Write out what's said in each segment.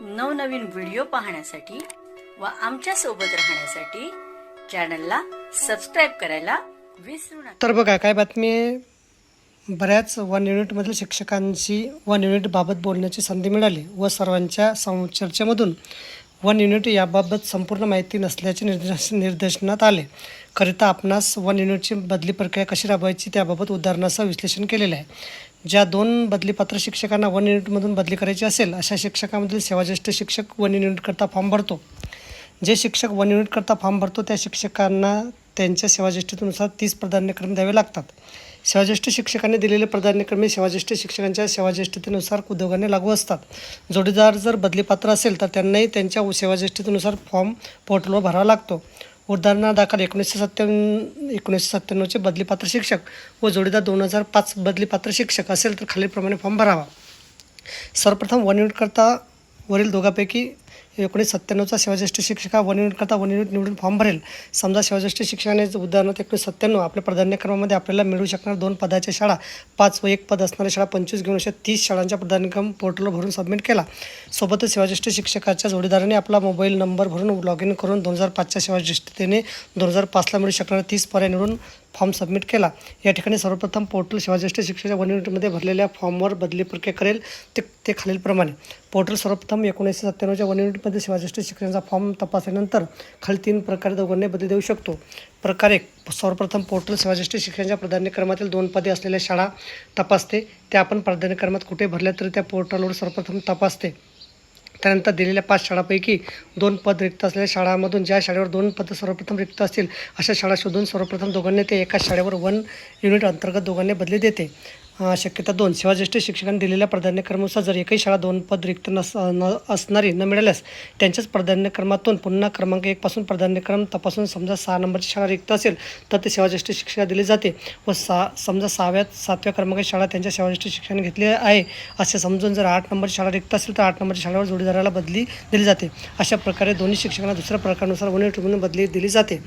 नवनवीन व्हिडिओ पाहण्यासाठी व आमच्यासोबत राहण्यासाठी चॅनलला सबस्क्राईब करायला विसरू नका. तर बघा काय बातमी आहे? बऱ्याच वन युनिटमधील शिक्षकांशी वन युनिटबाबत बोलण्याची संधी मिळाली व सर्वांच्या सं चर्चेमधून वन युनिट याबाबत संपूर्ण माहिती नसल्याचे निर्देश निर्देशनात आले. करिता आपणास वन युनिटची बदली प्रक्रिया कशी राबवायची त्याबाबत उदाहरणासह विश्लेषण केलेलं आहे. ज्या दोन बदलीपात्र शिक्षकांना वन युनिटमधून बदली करायची असेल अशा शिक्षकामधील सेवाज्येष्ठ शिक्षक वन युनिटकरता फॉर्म भरतो. जे शिक्षक वन युनिटकरता फॉर्म भरतो त्या शिक्षकांना त्यांच्या सेवाज्येष्ठतेनुसार तीस प्राधान्यक्रम द्यावे लागतात. सेवाज्येष्ठ शिक्षकांनी दिलेले प्राधान्यक्रमे सेवाज्येष्ठ शिक्षकांच्या सेवाज्येष्ठतेनुसार उद्योगाने लागू असतात. जोडीदार जर बदलीपात्र असेल तर त्यांनाही त्यांच्या सेवाज्येष्ठतेनुसार फॉर्म पोर्टलवर भरावा लागतो. उदाहरणादाखल एकोणीसशे सत्त्याण्णव एकोणीसशे सत्त्याण्णवचे बदलीपात्र शिक्षक व जोडीदार दोन हजार पाच बदलीपात्र शिक्षक असेल तर खालीलप्रमाणे फॉर्म भरावा. सर्वप्रथम वन युनिटकरता वरील दोघांपैकी एकोणीस सत्त्याण्णवचा सेवाज्येष्ठ शिक्षक हा वन युनिटकरता वन युनिट निवडून फॉर्म भरेल. समजा सेवाज्येष्ठ शिक्षकाने उदाहरणार्थ एकोणीस सत्त्याण्णव आपल्या प्राधान्यक्रमामध्ये आपल्याला मिळू शकणार दोन पदाच्या शाळा पाच व एक पद असणाऱ्या शाळा पंचवीस घेऊन अशा तीस शाळांच्या प्राधान्यक्रम पोर्टलवर भरून सबमिट केला. सोबतच सेवाज्येष्ठ शिक्षकाच्या जोडीदाराने आपला मोबाईल नंबर भरून लॉग इन करून दोन हजार पाचच्या सेवाज्येष्ठतेने दोन हजार पाचला मिळू शकणाऱ्या तीस पर्याय निवडून फॉर्म सबमिट केला. या ठिकाणी सर्वप्रथम पोर्टल सेवाज्येष्ठ शिक्षकाच्या वन युनिटमध्ये भरलेल्या फॉर्मवर बदली प्रक्रिया करेल ते ते खालीलप्रमाणे पोर्टल सर्वप्रथम एकोणीसशे सत्त्याण्णवच्या वन युनिटमध्ये शिवाजेष्ठ शिक्षकांचा फॉर्म तपासल्यानंतर खाली तीन प्रकारे दोघांनी बदली देऊ शकतो. प्रकार एक सर्वप्रथम पोर्टल सेवाज्येष्ठ शिक्षकांच्या प्राधान्यक्रमातील दोन पदे असलेल्या शाळा तपासते. त्या आपण प्राधान्यक्रमात कुठे भरल्या तरी त्या पोर्टलवर सर्वप्रथम तपासते. त्यानंतर दिलेल्या पाच शाळापैकी दोन पद रिक्त असलेल्या शाळांमधून ज्या शाळेवर दोन पद सर्वप्रथम रिक्त असतील अशा शाळा शोधून सर्वप्रथम दोघांनी ते एका शाळेवर वन युनिट अंतर्गत दोघांनी बदली देते. शक्यता दोन सेवाज्येष्ठ शिक्षकांनी दिलेल्या प्राधान्यक्रमानुसार जर एकही शाळा दोन पद रिक्त नस न असणारी न मिळाल्यास त्यांच्याच प्राधान्यक्रमातून पुन्हा क्रमांक एकपासून प्राधान्यक्रम तपासून समजा सहा नंबरची शाळा रिक्त असेल तर ते सेवाज्येष्ठ शिक्षकाला दिली जाते व सहा समजा सहाव्या सातव्या क्रमांकाची शाळा त्यांच्या सेवाज्येष्ठ शिक्षकाने घेतली आहे. असे समजून जर आठ नंबरची शाळा रिक्त असेल तर आठ नंबरच्या शाळेवर जोडीदाराला बदली दिली जाते. अशा प्रकारे दोन्ही शिक्षकांना दुसऱ्या प्रकारानुसार वन म्हणून बदली दिली जाते.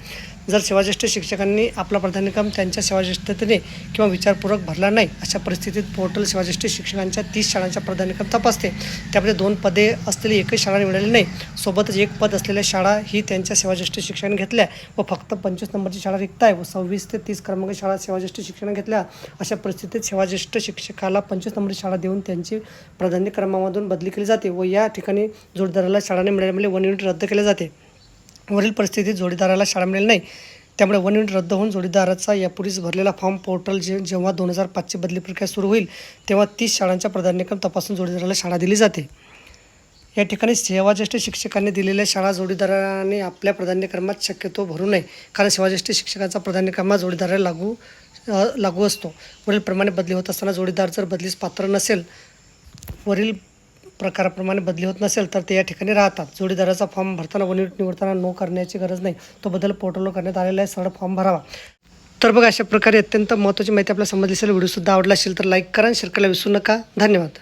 जर सेवाज्येष्ठ शिक्षकांनी आपला प्राधान्यक्रम त्यांच्या सेवाज्येष्ठतेने किंवा विचारपूर्वक भरला नाही अशा परिस्थितीत पोर्टल सेवाज्येष्ठ शिक्षकांच्या तीस शाळांचा प्राधान्यक्रम तपासते. त्यामध्ये दोन पदे असलेली एकही शाळा मिळाली नाही. सोबतच एक पद असलेल्या शाळा ही त्यांच्या सेवाज्येष्ठ शिक्षण घेतल्या व फक्त पंचवीस नंबरची शाळा रिक्त आहे व सव्वीस ते तीस क्रमांक शाळा सेवाज्येष्ठ शिक्षण घेतल्या. अशा परिस्थितीत सेवाज्येष्ठ शिक्षकाला पंचवीस नंबरची शाळा देऊन त्यांची प्राधान्यक्रमामधून बदली केली जाते व या ठिकाणी जोडीदाराला शाळाने मिळाल्यामुळे वन युनिट रद्द केले जाते. वरील परिस्थितीत जोडीदाराला शाळा मिळेल नाही. त्यामुळे वन युनिट रद्द होऊन जोडीदाराचा यापूर्वीच भरलेला फॉर्म पोर्टल जे जेव्हा दोन हजार पाचची बदली प्रक्रिया सुरू होईल तेव्हा तीस शाळांच्या प्राधान्यक्रम तपासून जोडीदाराला शाळा दिली जाते. या ठिकाणी सेवाज्येष्ठ शिक्षकांनी दिलेल्या शाळा जोडीदाराने आपल्या प्राधान्यक्रमात शक्यतो भरू नये कारण सेवाज्येष्ठ शिक्षकांचा प्राधान्यक्रमात जोडीदाराला लागू लागू असतो. वरीलप्रमाणे बदली होत असताना जोडीदार जर बदलीस पात्र नसेल वरील प्रकाराप्रमाणे बदली होत नसेल तर ते या ठिकाणी राहतात. जोडीदाराचा फॉर्म भरताना वन युनिट निवडताना नो करण्याची गरज नाही. तो बदल पोर्टलवर करण्यात आलेला आहे. सरळ फॉर्म भरावा. तर बघा अशा प्रकारे अत्यंत महत्त्वाची माहिती आपल्याला समजली असेल व्हिडिओसुद्धा आवडला असेल तर लाईक करा आणि शेअर करायला विसरू नका. धन्यवाद.